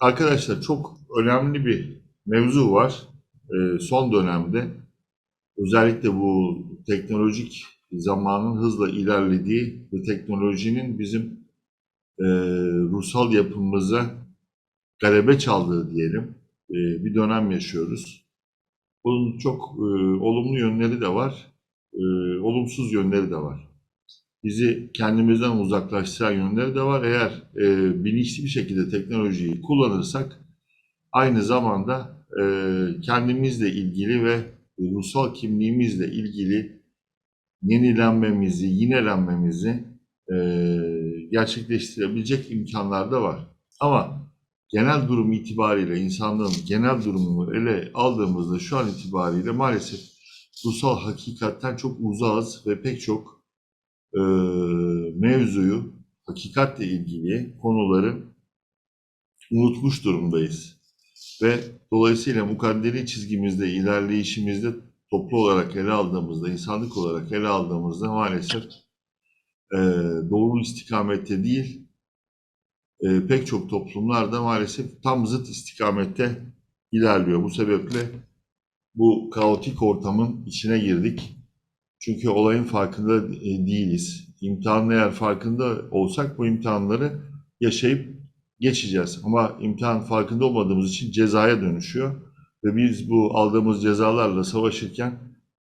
Arkadaşlar çok önemli bir mevzu var Ee, son dönemde. Özellikle bu teknolojik zamanın hızla ilerlediği ve teknolojinin bizim e, ruhsal yapımıza galebe çaldığı diyelim e, bir dönem yaşıyoruz. Bunun çok e, olumlu yönleri de var, e, olumsuz yönleri de var. Bizi kendimizden uzaklaştıran yönleri de var. Eğer e, bilinçli bir şekilde teknolojiyi kullanırsak aynı zamanda e, kendimizle ilgili ve ruhsal kimliğimizle ilgili yenilenmemizi, yinelenmemizi e, gerçekleştirebilecek imkanlar da var. Ama genel durum itibariyle insanlığın genel durumunu ele aldığımızda şu an itibariyle maalesef ruhsal hakikatten çok uzağız ve pek çok e, mevzuyu hakikatle ilgili konuları unutmuş durumdayız. Ve dolayısıyla mukadderi çizgimizde, ilerleyişimizde toplu olarak ele aldığımızda, insanlık olarak ele aldığımızda maalesef e, doğru istikamette değil, e, pek çok toplumlarda maalesef tam zıt istikamette ilerliyor. Bu sebeple bu kaotik ortamın içine girdik. Çünkü olayın farkında e, değiliz. İmtihanın eğer farkında olsak bu imtihanları yaşayıp geçeceğiz. Ama imtihan farkında olmadığımız için cezaya dönüşüyor. Ve biz bu aldığımız cezalarla savaşırken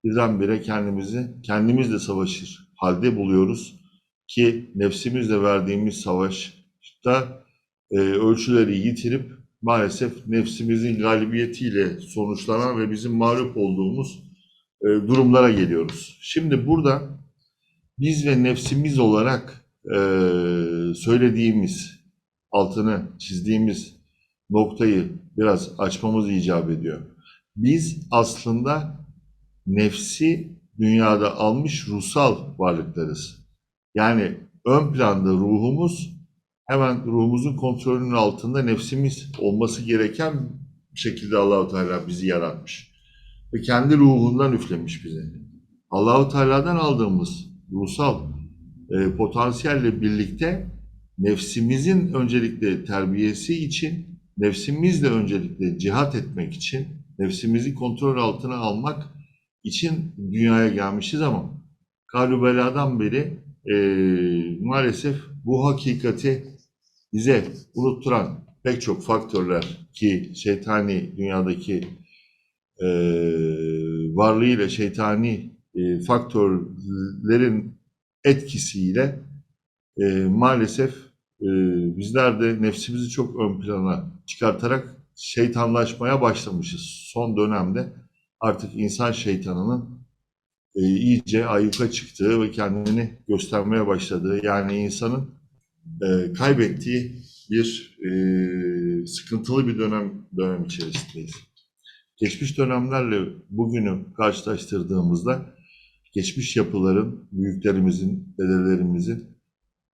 birdenbire kendimizi kendimizle savaşır halde buluyoruz. Ki nefsimizle verdiğimiz savaşta e, ölçüleri yitirip maalesef nefsimizin galibiyetiyle sonuçlanan ve bizim mağlup olduğumuz e, durumlara geliyoruz. Şimdi burada biz ve nefsimiz olarak e, söylediğimiz, altını çizdiğimiz noktayı biraz açmamız icap ediyor. Biz aslında nefsi dünyada almış ruhsal varlıklarız. Yani ön planda ruhumuz hemen ruhumuzun kontrolünün altında nefsimiz olması gereken şekilde Allahu Teala bizi yaratmış ve kendi ruhundan üflemiş bize. Allahu Teala'dan aldığımız ruhsal e, potansiyelle birlikte nefsimizin öncelikle terbiyesi için, nefsimizle öncelikle cihat etmek için, nefsimizi kontrol altına almak için dünyaya gelmişiz ama Kalubela'dan beri e, maalesef bu hakikati bize unutturan pek çok faktörler ki şeytani dünyadaki e, varlığıyla şeytani e, faktörlerin etkisiyle e, maalesef e, bizler de nefsimizi çok ön plana çıkartarak şeytanlaşmaya başlamışız. Son dönemde artık insan şeytanının e, iyice ayyuka çıktığı ve kendini göstermeye başladığı yani insanın e, kaybettiği bir e, sıkıntılı bir dönem dönem içerisindeyiz. Geçmiş dönemlerle bugünü karşılaştırdığımızda geçmiş yapıların, büyüklerimizin, dedelerimizin,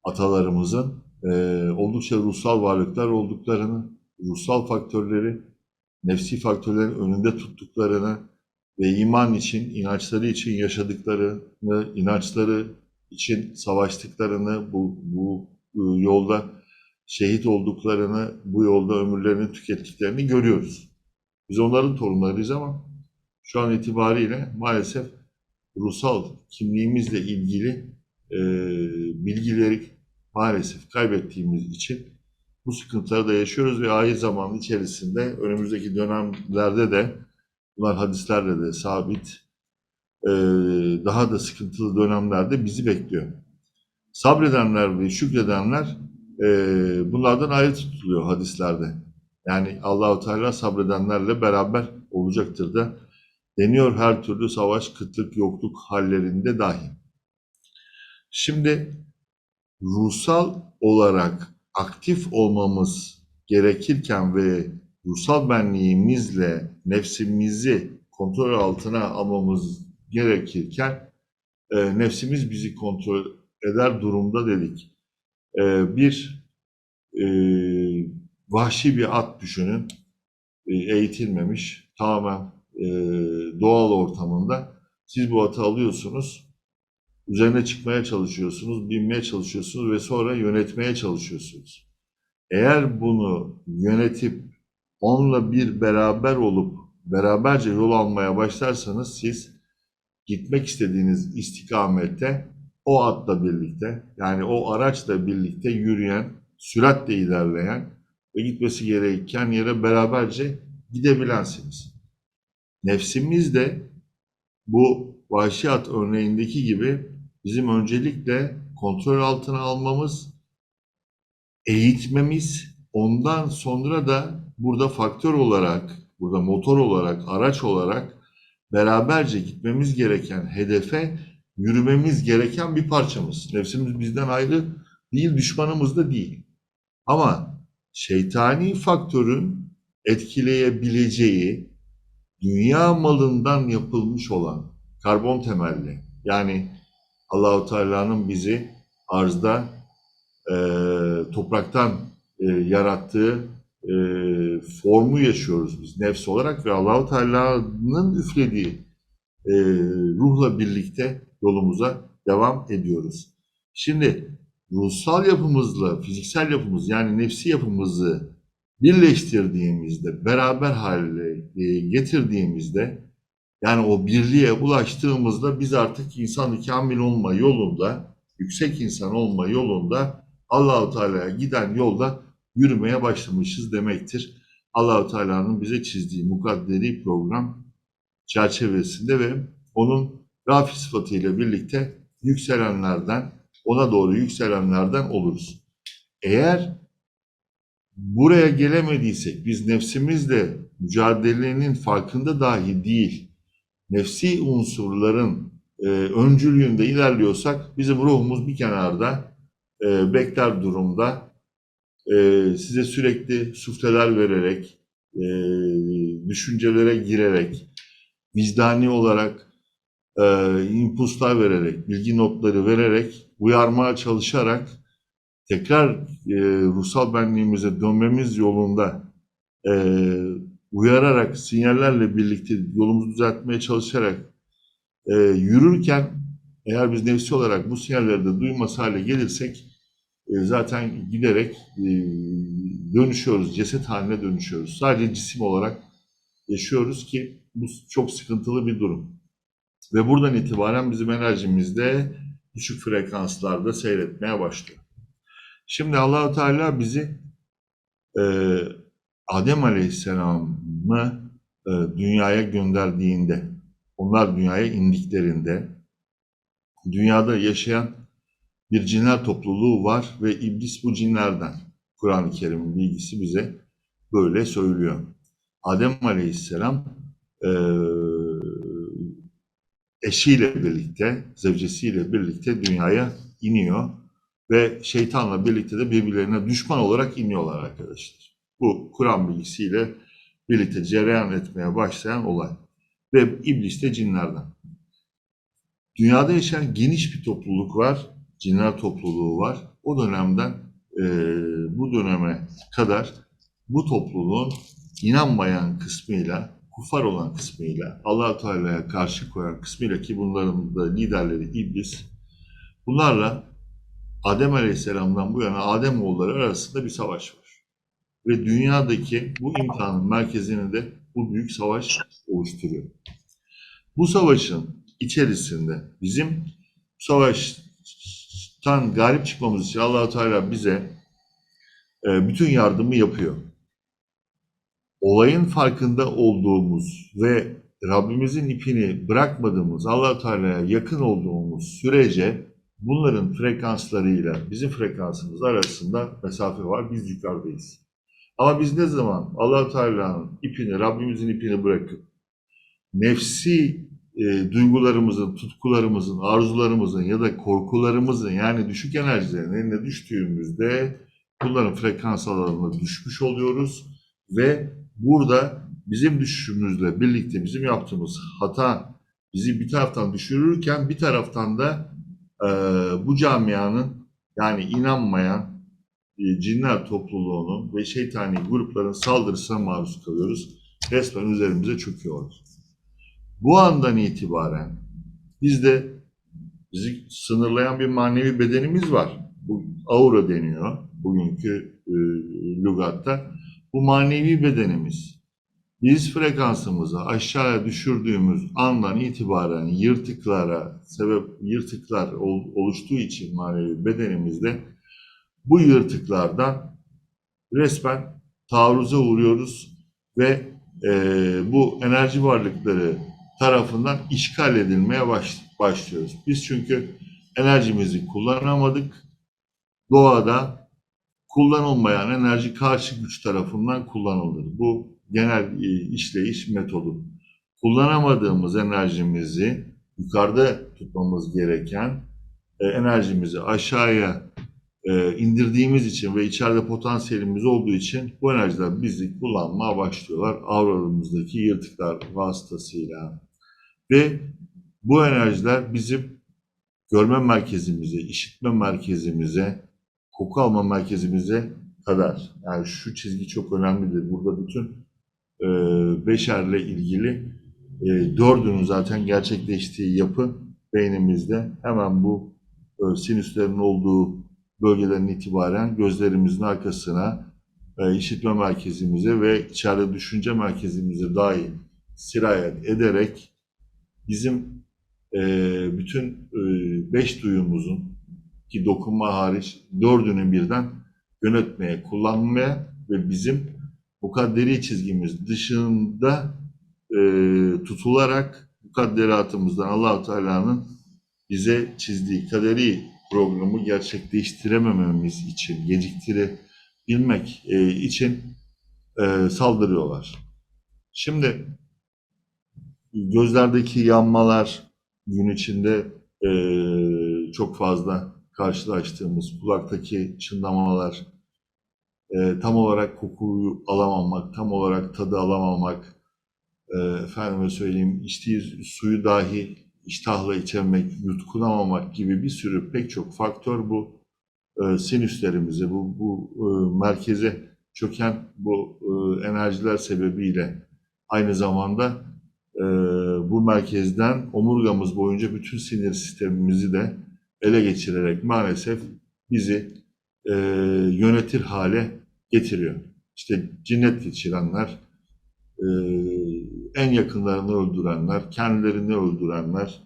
atalarımızın e, oldukça ruhsal varlıklar olduklarını, ruhsal faktörleri, nefsi faktörlerin önünde tuttuklarını ve iman için, inançları için yaşadıklarını, inançları için savaştıklarını, bu, bu e, yolda şehit olduklarını, bu yolda ömürlerini tükettiklerini görüyoruz. Biz onların torunlarıyız ama şu an itibariyle maalesef ruhsal kimliğimizle ilgili e, bilgileri maalesef kaybettiğimiz için bu sıkıntıları da yaşıyoruz ve ahir zaman içerisinde önümüzdeki dönemlerde de bunlar hadislerle de sabit e, daha da sıkıntılı dönemlerde bizi bekliyor. Sabredenler ve şükredenler e, bunlardan ayrı tutuluyor hadislerde. Yani Allahu Teala sabredenlerle beraber olacaktır da deniyor her türlü savaş, kıtlık, yokluk hallerinde dahi. Şimdi ruhsal olarak aktif olmamız gerekirken ve ruhsal benliğimizle nefsimizi kontrol altına almamız gerekirken e, nefsimiz bizi kontrol eder durumda dedik. E, bir e, vahşi bir at düşünün, e, eğitilmemiş, tamamen e, doğal ortamında. Siz bu atı alıyorsunuz, üzerine çıkmaya çalışıyorsunuz, binmeye çalışıyorsunuz ve sonra yönetmeye çalışıyorsunuz. eğer bunu yönetip onunla bir beraber olup beraberce yol almaya başlarsanız siz gitmek istediğiniz istikamette o atla birlikte yani o araçla birlikte yürüyen, süratle ilerleyen ve gitmesi gereken yere beraberce gidebilensiniz. Nefsimiz de bu vahşi at örneğindeki gibi bizim öncelikle kontrol altına almamız, eğitmemiz, ondan sonra da burada faktör olarak, burada motor olarak, araç olarak beraberce gitmemiz gereken hedefe yürümemiz gereken bir parçamız. Nefsimiz bizden ayrı değil, düşmanımız da değil. Ama şeytani faktörün etkileyebileceği dünya malından yapılmış olan karbon temelli yani Allahu Teala'nın bizi arzda e, topraktan e, yarattığı e, formu yaşıyoruz biz nefs olarak ve Allahu Teala'nın üflediği e, ruhla birlikte yolumuza devam ediyoruz. Şimdi ruhsal yapımızla fiziksel yapımız yani nefsi yapımızı birleştirdiğimizde, beraber hale e, getirdiğimizde yani o birliğe ulaştığımızda biz artık insan kamil olma yolunda, yüksek insan olma yolunda Allahu Teala'ya giden yolda yürümeye başlamışız demektir. Allahu Teala'nın bize çizdiği mukadderi program çerçevesinde ve onun rafi sıfatıyla birlikte yükselenlerden, ona doğru yükselenlerden oluruz. Eğer buraya gelemediysek, biz nefsimizle mücadelenin farkında dahi değil, nefsi unsurların e, öncülüğünde ilerliyorsak, bizim ruhumuz bir kenarda e, bekler durumda, e, size sürekli sufleler vererek, e, düşüncelere girerek, vicdani olarak e, impulslar vererek, bilgi notları vererek, uyarmaya çalışarak tekrar e, ruhsal benliğimize dönmemiz yolunda e, uyararak, sinyallerle birlikte yolumuzu düzeltmeye çalışarak e, yürürken eğer biz nefsi olarak bu sinyalleri de duymaz hale gelirsek e, zaten giderek e, dönüşüyoruz, ceset haline dönüşüyoruz. Sadece cisim olarak yaşıyoruz ki bu çok sıkıntılı bir durum. Ve buradan itibaren bizim enerjimizde düşük frekanslarda seyretmeye başlıyor. Şimdi Allahu Teala bizi e, Adem Aleyhisselam'ı e, dünyaya gönderdiğinde, onlar dünyaya indiklerinde, dünyada yaşayan bir cinler topluluğu var ve iblis bu cinlerden. Kur'an-ı Kerim'in bilgisi bize böyle söylüyor. Adem Aleyhisselam e, eşiyle birlikte, zevcesiyle birlikte dünyaya iniyor ve şeytanla birlikte de birbirlerine düşman olarak iniyorlar arkadaşlar. Bu Kur'an bilgisiyle birlikte cereyan etmeye başlayan olay. Ve iblis de cinlerden. Dünyada yaşayan geniş bir topluluk var, cinler topluluğu var. O dönemden e, bu döneme kadar bu topluluğun inanmayan kısmıyla, kufar olan kısmıyla, allah Teala'ya karşı koyan kısmıyla ki bunların da liderleri iblis, bunlarla Adem Aleyhisselam'dan bu yana Adem oğulları arasında bir savaş var. Ve dünyadaki bu imtihanın merkezini de bu büyük savaş oluşturuyor. Bu savaşın içerisinde bizim savaştan galip çıkmamız için allah Teala bize e, bütün yardımı yapıyor. Olayın farkında olduğumuz ve Rabbimizin ipini bırakmadığımız, allah Teala'ya yakın olduğumuz sürece bunların frekanslarıyla bizim frekansımız arasında mesafe var. Biz yukarıdayız. Ama biz ne zaman allah Teala'nın ipini, Rabbimizin ipini bırakıp nefsi e, duygularımızın, tutkularımızın, arzularımızın ya da korkularımızın yani düşük enerjilerin eline düştüğümüzde bunların frekans alanına düşmüş oluyoruz ve burada bizim düşüşümüzle birlikte bizim yaptığımız hata bizi bir taraftan düşürürken bir taraftan da e, bu camianın yani inanmayan e, cinler topluluğunun ve şeytani grupların saldırısına maruz kalıyoruz. Resmen üzerimize çöküyorlar. Bu andan itibaren bizde bizi sınırlayan bir manevi bedenimiz var. Bu aura deniyor. bugünkü e, lügatta. Bu manevi bedenimiz. Biz frekansımızı aşağıya düşürdüğümüz andan itibaren yırtıklara sebep yırtıklar ol- oluştuğu için manevi bedenimizde bu yırtıklardan resmen taarruza uğruyoruz ve e, bu enerji varlıkları tarafından işgal edilmeye baş, başlıyoruz. Biz çünkü enerjimizi kullanamadık. Doğada kullanılmayan enerji karşı güç tarafından kullanılır. Bu genel e, işleyiş metodu. Kullanamadığımız enerjimizi yukarıda tutmamız gereken e, enerjimizi aşağıya e, indirdiğimiz için ve içeride potansiyelimiz olduğu için bu enerjiler bizi kullanmaya başlıyorlar. Aurorumuzdaki yırtıklar vasıtasıyla. Ve bu enerjiler bizim görme merkezimize, işitme merkezimize, koku alma merkezimize kadar. Yani şu çizgi çok önemlidir. Burada bütün e, beşerle ilgili e, dördünün zaten gerçekleştiği yapı beynimizde hemen bu e, sinüslerin olduğu bölgeden itibaren gözlerimizin arkasına, e, işitme merkezimize ve içeride düşünce merkezimize dahi sirayet ederek bizim e, bütün e, beş duyumuzun ki dokunma hariç dördünü birden yönetmeye, kullanmaya ve bizim mukadderi çizgimiz dışında e, tutularak mukadderatımızdan allah Teala'nın bize çizdiği kaderi programı gerçekleştiremememiz için, geciktirebilmek e, için e, saldırıyorlar. Şimdi gözlerdeki yanmalar gün içinde e, çok fazla karşılaştığımız kulaktaki çınlamalar, e, tam olarak kokuyu alamamak, tam olarak tadı alamamak, e, efendime söyleyeyim içtiği suyu dahi iştahla içememek, yutkunamamak gibi bir sürü pek çok faktör bu. E, sinüslerimize, bu, bu e, merkeze çöken bu e, enerjiler sebebiyle aynı zamanda e, bu merkezden omurgamız boyunca bütün sinir sistemimizi de ele geçirerek maalesef bizi e, yönetir hale getiriyor. İşte cinnet geçirenler, e, en yakınlarını öldürenler, kendilerini öldürenler,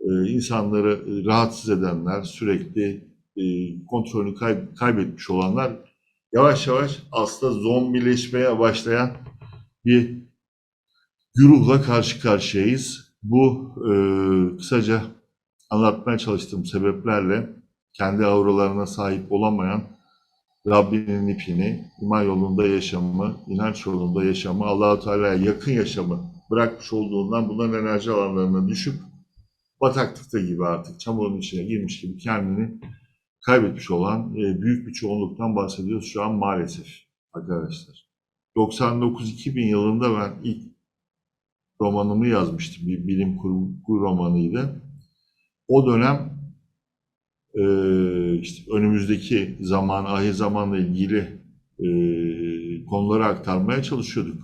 e, insanları rahatsız edenler, sürekli e, kontrolünü kay- kaybetmiş olanlar yavaş yavaş aslında zombileşmeye başlayan bir güruhla karşı karşıyayız. Bu e, kısaca anlatmaya çalıştığım sebeplerle kendi auralarına sahip olamayan Rabbinin ipini, iman yolunda yaşamı, inanç yolunda yaşamı, Allahu Teala'ya yakın yaşamı bırakmış olduğundan bunların enerji alanlarına düşüp bataklıkta gibi artık çamurun içine girmiş gibi kendini kaybetmiş olan e, büyük bir çoğunluktan bahsediyoruz şu an maalesef arkadaşlar. 99-2000 yılında ben ilk romanımı yazmıştım. Bir bilim kurgu romanıydı. O dönem e, işte önümüzdeki zaman, ahir zamanla ilgili e, konuları aktarmaya çalışıyorduk.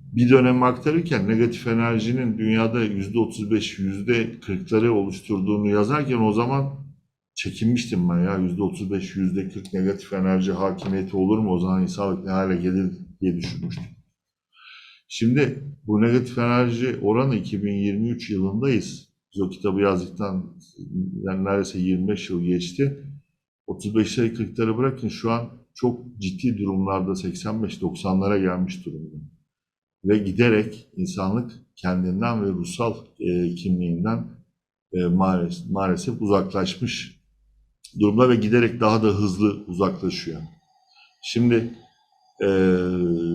Bir dönemi aktarırken negatif enerjinin dünyada yüzde 35, yüzde 40'ları oluşturduğunu yazarken o zaman çekinmiştim ben ya yüzde 35, yüzde 40 negatif enerji hakimiyeti olur mu o zaman insanlık ne hale gelir diye düşünmüştüm. Şimdi bu negatif enerji oranı 2023 yılındayız. Biz o kitabı yazdıktan yani neredeyse 25 yıl geçti. 35'leri 40'ları bırakın şu an çok ciddi durumlarda 85-90'lara gelmiş durumda. Ve giderek insanlık kendinden ve ruhsal e, kimliğinden e, maalesef, maalesef uzaklaşmış durumda ve giderek daha da hızlı uzaklaşıyor. Şimdi e,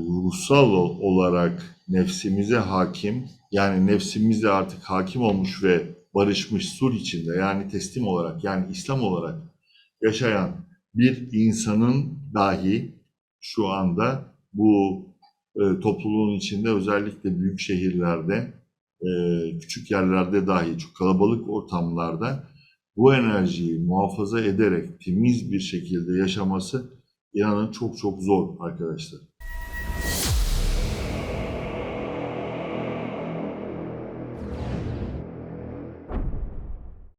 ruhsal olarak nefsimize hakim, yani nefsimizle artık hakim olmuş ve barışmış sulh içinde, yani teslim olarak, yani İslam olarak yaşayan bir insanın dahi şu anda bu e, topluluğun içinde özellikle büyük şehirlerde, e, küçük yerlerde dahi çok kalabalık ortamlarda bu enerjiyi muhafaza ederek temiz bir şekilde yaşaması inanın çok çok zor arkadaşlar.